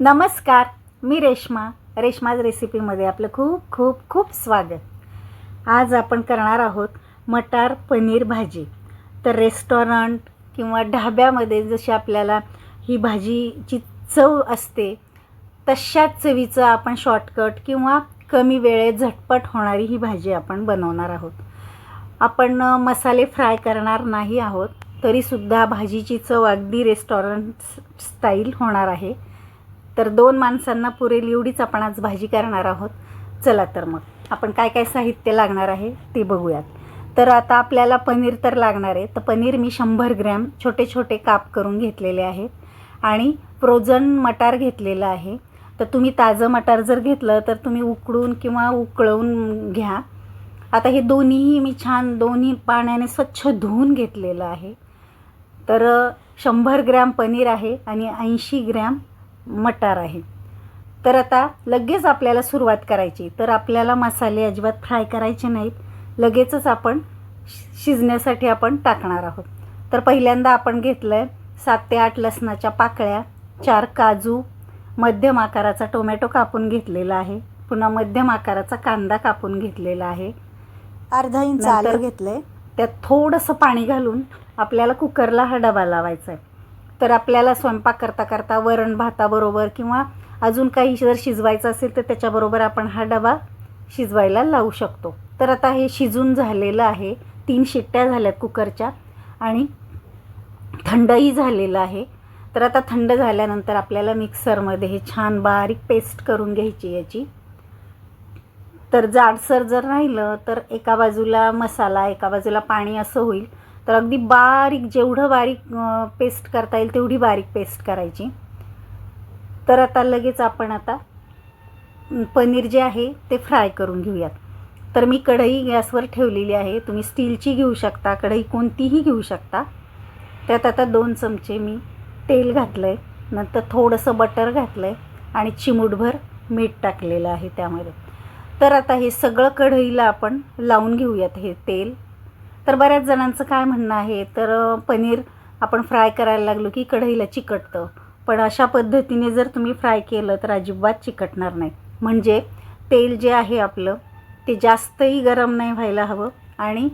नमस्कार मी रेश्मा. रेश्माज रेसिपीमध्ये आपलं खूप खूप खूप स्वागत. आज आपण करणार आहोत मटार पनीर भाजी. तर रेस्टॉरंट किंवा ढाब्यामध्ये जशी आपल्याला ही भाजीची चव असते तशाच चवीचं आपण शॉर्टकट किंवा कमी वेळेत झटपट होणारी ही भाजी आपण बनवणार आहोत. आपण मसाले फ्राय करणार नाही आहोत तरीसुद्धा भाजीची चव अगदी रेस्टॉरंट स्टाईल होणार आहे. तर दोन माणसांना पुरेल एवढीच आपण आज भाजी करणार आहोत. चला तर मग आपण काय काय साहित्य लागणार आहे ते बघूयात. तर आता आपल्याला पनीर तर लागणार आहे तर पनीर मी शंभर ग्रॅम छोटे छोटे काप करून घेतलेले आहेत. आणि फ्रोझन मटार घेतलेलं आहे. तर तुम्ही ताजं मटार जर घेतलं तर तुम्ही उकडून किंवा उकळवून घ्या. आता हे दोन्हीही मी छान दोन्ही पाण्याने स्वच्छ धुवून घेतलेलं आहे. तर शंभर ग्रॅम पनीर आहे आणि ऐंशी ग्रॅम मटार आहे. तर आता लगेच आपल्याला सुरुवात करायची. तर आपल्याला मसाले अजिबात फ्राय करायचे नाहीत. लगेचच आपण शिजण्यासाठी आपण टाकणार आहोत. तर पहिल्यांदा आपण घेतलं आहे सात ते आठ लसणाच्या पाकळ्या चार काजू मध्यम आकाराचा टोमॅटो कापून घेतलेला आहे. पुन्हा मध्यम आकाराचा कांदा कापून घेतलेला आहे. अर्धा इंच आलं घेतलंय. त्यात थोडंसं पाणी घालून आपल्याला कुकरला हा डबा लावायचा आहे तर आपल्याला स्वयंपाक करता करता वरण भाताबरोबर किंवा अजून काही जर शिजवायचं असेल तर त्याच्याबरोबर आपण हा डबा शिजवायला लावू शकतो. तर आता हे शिजून झालेलं आहे. तीन शिट्ट्या झाल्यात कुकरच्या आणि थंडही झालेलं आहे. तर आता थंड झाल्यानंतर आपल्याला मिक्सरमध्ये हे छान बारीक पेस्ट करून घ्यायची याची. तर जाडसर जर राहिलं तर एका बाजूला मसाला एका बाजूला पाणी असं होईल. तर अगदी बारीक जेवढं बारीक पेस्ट करता येईल तेवढी बारीक पेस्ट करायची. तर आता लगेच आपण आता पनीर जे आहे ते फ्राय करून घेऊयात. तर मी कढई गॅसवर ठेवलेली आहे. तुम्ही स्टीलची घेऊ शकता कढई कोणतीही घेऊ शकता. त्यात आता दोन चमचे मी तेल घातलं आहे नंतर थोडंसं बटर घातलं आहे आणि चिमूटभर मीठ टाकलेलं आहे त्यामध्ये. तर आता हे सगळं कढईला आपण लावून घेऊयात हे तेल. तर बऱ्याच जणांचं काय म्हणणं आहे तर पनीर आपण फ्राय करायला लागलो की कढईला चिकटतं. पण अशा पद्धतीने जर तुम्ही फ्राय केलं तर अजिबात चिकटणार नाही. म्हणजे तेल जे आहे आपलं ते जास्तही गरम नाही व्हायला हवं आणि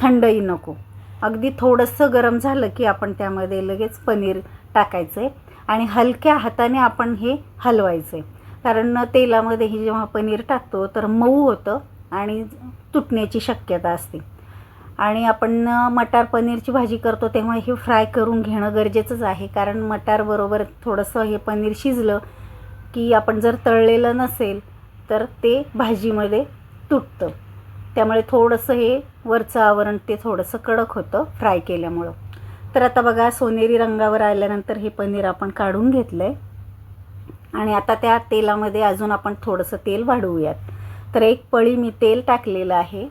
थंडही नको. अगदी थोडंसं गरम झालं की आपण त्यामध्ये लगेच पनीर टाकायचं आहे आणि हलक्या हाताने आपण हे हलवायचं आहे कारण तेलामध्ये हे जेव्हा पनीर टाकतो तर मऊ होतं आणि तुटण्याची शक्यता असते. आणि आपण मटार पनीरची भाजी करतो तेव्हा हे फ्राय करून घेणं गरजेचंच आहे. कारण मटारबरोबर थोडंसं हे पनीर शिजलं की आपण जर तळलेलं नसेल तर ते भाजीमध्ये तुटतं. त्यामुळे थोडंसं हे वरचं आवरण ते थोडंसं कडक होतं फ्राय केल्यामुळं. तर आता बघा सोनेरी रंगावर आल्यानंतर हे पनीर आपण काढून घेतलं आहे आणि आता त्या तेलामध्ये अजून आपण थोडंसं तेल वाढवूयात. तर एक पळी मी तेल टाकलेलं आहे.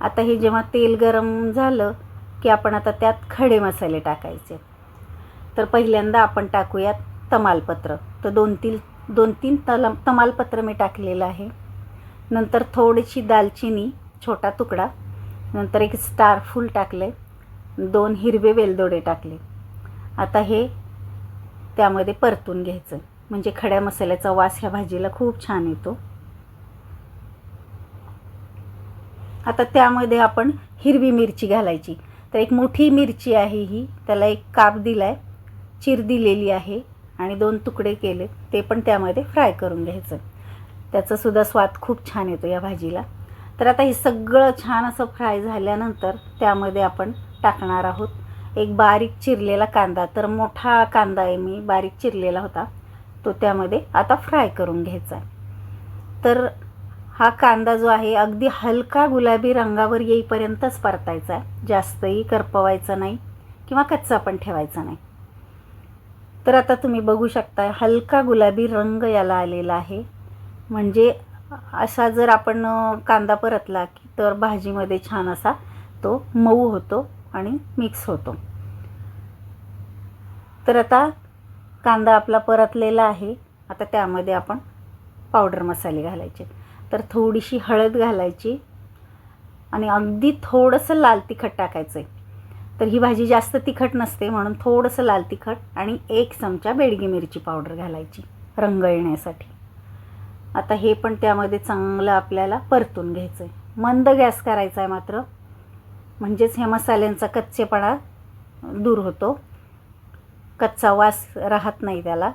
आता हे जेव्हा तेल गरम झालं की आपण आता त्यात खडे मसाले टाकायचे. तर पहिल्यांदा आपण टाकूयात तमालपत्र. तर दोन तीन दोन तीन तल तमालपत्र मी टाकलेलं आहे. नंतर थोडीशी दालचिनी छोटा तुकडा. नंतर एक स्टार फूल टाकले. दोन हिरवे वेलदोडे टाकले. आता हे त्यामध्ये परतून घ्यायचं. म्हणजे खड्या मसाल्याचा वास ह्या भाजीला खूप छान येतो. आता त्यामध्ये आपण हिरवी मिरची घालायची. तर एक मोठी मिरची आहे ही. त्याला एक काप दिला आहे चिर दिलेली आहे आणि दोन तुकडे केले. ते पण त्यामध्ये फ्राय करून घ्यायचं. त्याचासुद्धा स्वाद खूप छान येतो या भाजीला. तर आता हे सगळं छान असं फ्राय झाल्यानंतर त्यामध्ये आपण टाकणार आहोत एक बारीक चिरलेला कांदा. तर मोठा कांदा आहे मी बारीक चिरलेला होता. तो त्यामध्ये आता फ्राय करून घ्यायचा. आहे तर हा कांदा जो आहे अगदी हलका गुलाबी रंगावर येईपर्यंतच परतायचा आहे. जास्तही करपवायचा नाही किंवा कच्चा पण ठेवायचा नाही. तर आता तुम्ही बघू शकता हलका गुलाबी रंग याला आलेला आहे. म्हणजे असा जर आपण कांदा परतला की तर भाजीमध्ये छान असा तो मऊ होतो आणि मिक्स होतो. तर आता कांदा आपला परतलेला आहे. आता त्यामध्ये आपण पावडर मसाले घालायचे. तर थोडीशी हळद घालायची आणि अगदी थोडंसं लाल तिखट टाकायचं आहे तर ही भाजी जास्त तिखट नसते म्हणून थोडंसं लाल तिखट आणि एक चमचा बेडगी मिरची पावडर घालायची रंग येण्यासाठी आता हे पण त्यामध्ये चांगलं आपल्याला परतून घ्यायचं आहे मंद गॅस करायचा आहे मात्र. म्हणजेच ह्या मसाल्यांचा कच्चेपणा दूर होतो. कच्चा वास राहत नाही त्याला.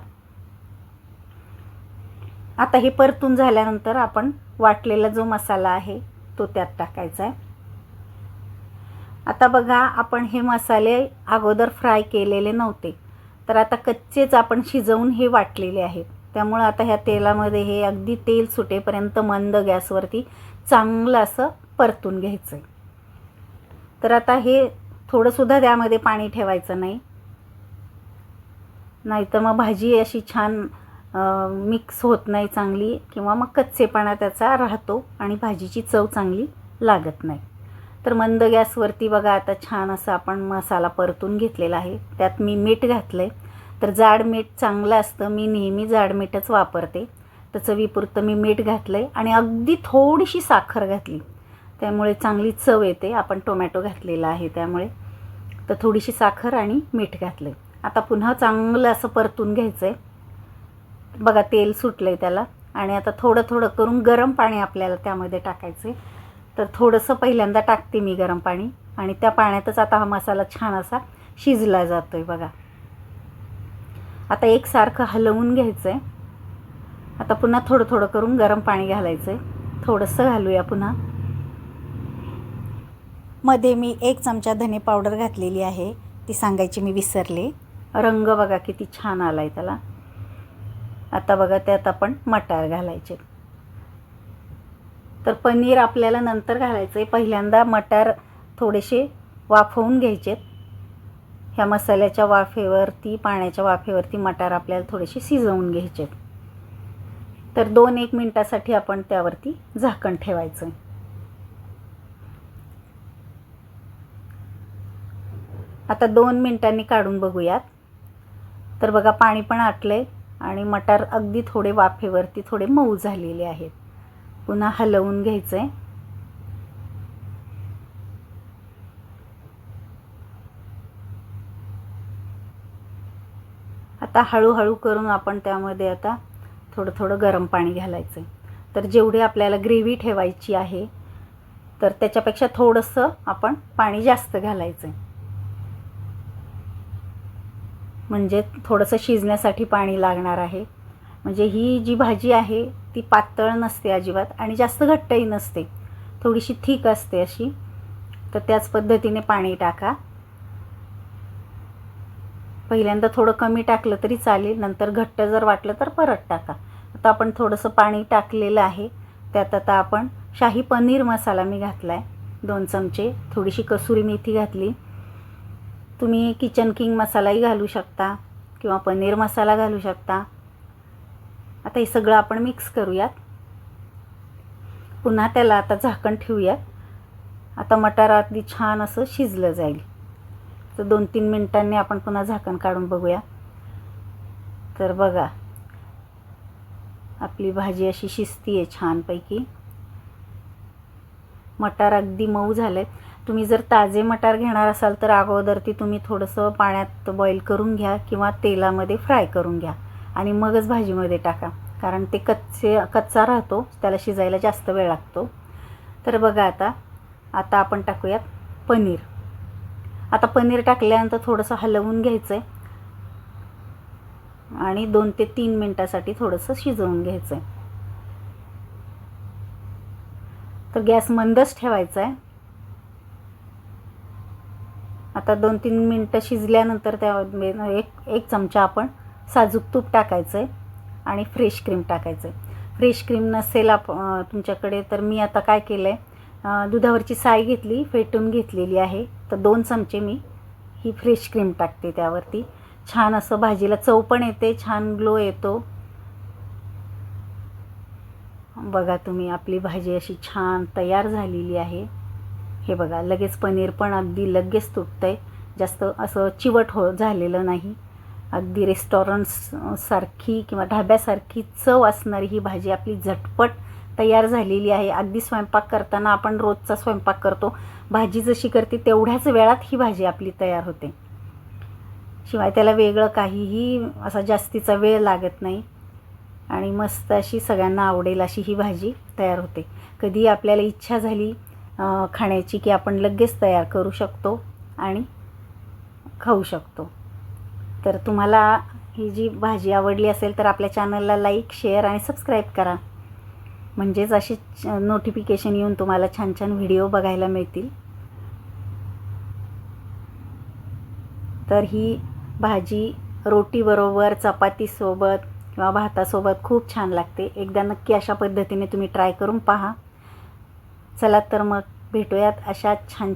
आता हे परतून झाल्यानंतर आपण वाटलेला जो मसाला आहे तो त्यात टाकायचा आहे. आता बघा आपण हे मसाले अगोदर फ्राय केलेले नव्हते. तर आता कच्चेच आपण शिजवून हे वाटलेले आहेत. त्यामुळं आता ह्या तेलामध्ये हे अगदी तेल सुटेपर्यंत मंद गॅसवरती चांगलं असं परतून घ्यायचं आहे तर आता हे थोडंसुद्धा त्यामध्ये पाणी ठेवायचं नाही. नाहीतर मग भाजी अशी छान मिक्स होत नाही चांगली किंवा मग कच्चेपणा त्याचा राहतो आणि भाजीची चव चांगली लागत नाही. तर मंद गॅसवरती बघा आता छान असं आपण मसाला परतून घेतलेला आहे. त्यात मी मीठ घातलं आहे तर जाड मीठ चांगलं असतं. मी नेहमी जाड मीठच वापरते. तर चवीपुरतं मी मीठ घातलं आहे आणि अगदी थोडीशी साखर घातली. त्यामुळे चांगली चव येते. आपण टोमॅटो घातलेला आहे त्यामुळे. तर थोडीशी साखर आणि मीठ घातलं आहे आता पुन्हा चांगलं असं परतून घ्यायचं आहे बघा तेल सुटलं आहे त्याला. आणि आता थोडं थोडं करून गरम पाणी आपल्याला त्यामध्ये टाकायचं आहे तर थोडंसं पहिल्यांदा टाकते मी गरम पाणी. आणि त्या पाण्यातच आता हा मसाला छान असा शिजला जातो आहे बघा. आता एकसारखं हलवून घ्यायचं आहे आता पुन्हा थोडं थोडं करून गरम पाणी घालायचं आहे थोडंसं घालूया पुन्हा. मध्ये मी एक चमचा धने पावडर घातलेली आहे. ती सांगायची मी विसरले. रंग बघा किती छान आला आहे त्याला. आता बघा त्यात आपण मटार घालायचे. तर पनीर आपल्याला नंतर घालायचं आहे पहिल्यांदा मटार थोडेसे वाफवून घ्यायचेत ह्या मसाल्याच्या वाफेवरती पाण्याच्या वाफेवरती मटार आपल्याला थोडेसे शिजवून घ्यायचे. तर दोन एक मिनटासाठी आपण त्यावरती झाकण ठेवायचं. आता दोन मिनटांनी काढून बघूयात. तर बघा पाणी पण आटलं आणि मटार अगदी थोडे वाफेवरती थोडे मऊ झालेले आहेत. पुन्हा हलवून घ्यायचं आहे आता हळूहळू करून आपण त्यामध्ये आता थोडं थोडं गरम पाणी घालायचं आहे तर जेवढी आपल्याला ग्रेव्ही ठेवायची आहे तर त्याच्यापेक्षा थोडंसं आपण पाणी जास्त घालायचं आहे म्हणजे थोडंसं शिजण्यासाठी पाणी लागणार आहे. म्हणजे ही जी भाजी आहे ती पातळ नसते अजिबात आणि जास्त घट्टही नसते. थोडीशी थिक असते अशी. तर त्याच पद्धतीने पाणी टाका. पहिल्यांदा थोडं कमी टाकलं तरी चालेल नंतर घट्ट जर वाटलं तर परत टाका. आता आपण थोडंसं पाणी टाकलेलं आहे. त्यात आता आपण शाही पनीर मसाला मी घातला आहे दोन चमचे. थोडीशी कसुरी मेथी घातली. तुम्ही किचन किंग मसालाही घालू शकता किंवा पनीर मसाला घालू शकता. आता हे सगळं आपण मिक्स करूयात. पुन्हा त्याला आता झाकण ठेवूयात. आता मटार अगदी छान असं शिजलं जाईल. तर दोन तीन मिनटांनी आपण पुन्हा झाकण काढून बघूया. तर बघा आपली भाजी अशी शिजती आहे छानपैकी. मटार अगदी मऊ झाले तुम्ही जर ताजे मटार घेणार असाल तर अगोदर ती तुम्ही थोडंसं पाण्यात बॉईल करून घ्या किंवा तेलामध्ये फ्राय करून घ्या. आणि मगच भाजीमध्ये टाका. कारण ते कच्चे कच्चा राहतो त्याला शिजायला जास्त वेळ लागतो. तर बघा आता आता आपण टाकूयात पनीर. आता पनीर टाकल्यानंतर थोडंसं हलवून घ्यायचं आहे आणि दोन ते तीन मिनटासाठी थोडंसं शिजवून घ्यायचं आहे तर गॅस मंदच ठेवायचा आहे आता दोन तीन मिनटं शिजल्यानंतर त्या एक एक चमचा आपण साजूक तूप टाकायचं आहे आणि फ्रेश क्रीम टाकायचं आहे फ्रेश क्रीम नसेल आप तुमच्याकडे तर मी आता काय केलं आहे दुधावरची साय घेतली फेटून घेतलेली आहे. तर दोन चमचे मी ही फ्रेश क्रीम टाकते त्यावरती. छान असं भाजीला चव पण येते छान ग्लो येतो. बघा तुम्ही आपली भाजी अशी छान तयार झालेली आहे. हे बघा लगेच पनीर पण अगदी लगेच तुटतं आहे जास्त असं चिवट हो झालेलं नाही. अगदी रेस्टॉरंट्स सारखी किंवा ढाब्यासारखी चव असणारी ही भाजी आपली झटपट तयार झालेली आहे. अगदी स्वयंपाक करताना आपण रोजचा स्वयंपाक करतो. भाजी जशी करते तेवढ्याच वेळात ही भाजी आपली तयार होते. शिवाय त्याला वेगळं काहीही असा जास्तीचा वेळ लागत नाही. आणि मस्त अशी सगळ्यांना आवडेल अशी ही भाजी तयार होते. कधी आपल्याला इच्छा झाली खाण्याची की आपण लगेच तयार करू शकतो आणि खाऊ शकतो. तर तुम्हाला ही जी भाजी आवडली असेल तर आपल्या चॅनलला लाईक शेअर आणि सबस्क्राईब करा. म्हणजेच असे नोटिफिकेशन येऊन तुम्हाला छान छान व्हिडिओ बघायला मिळतील. तर ही भाजी रोटीबरोबर चपातीसोबत किंवा भातासोबत खूप छान लागते. एकदा नक्की अशा पद्धतीने तुम्ही ट्राय करून पहा. चला तर मग भेटूयात अशा छान छान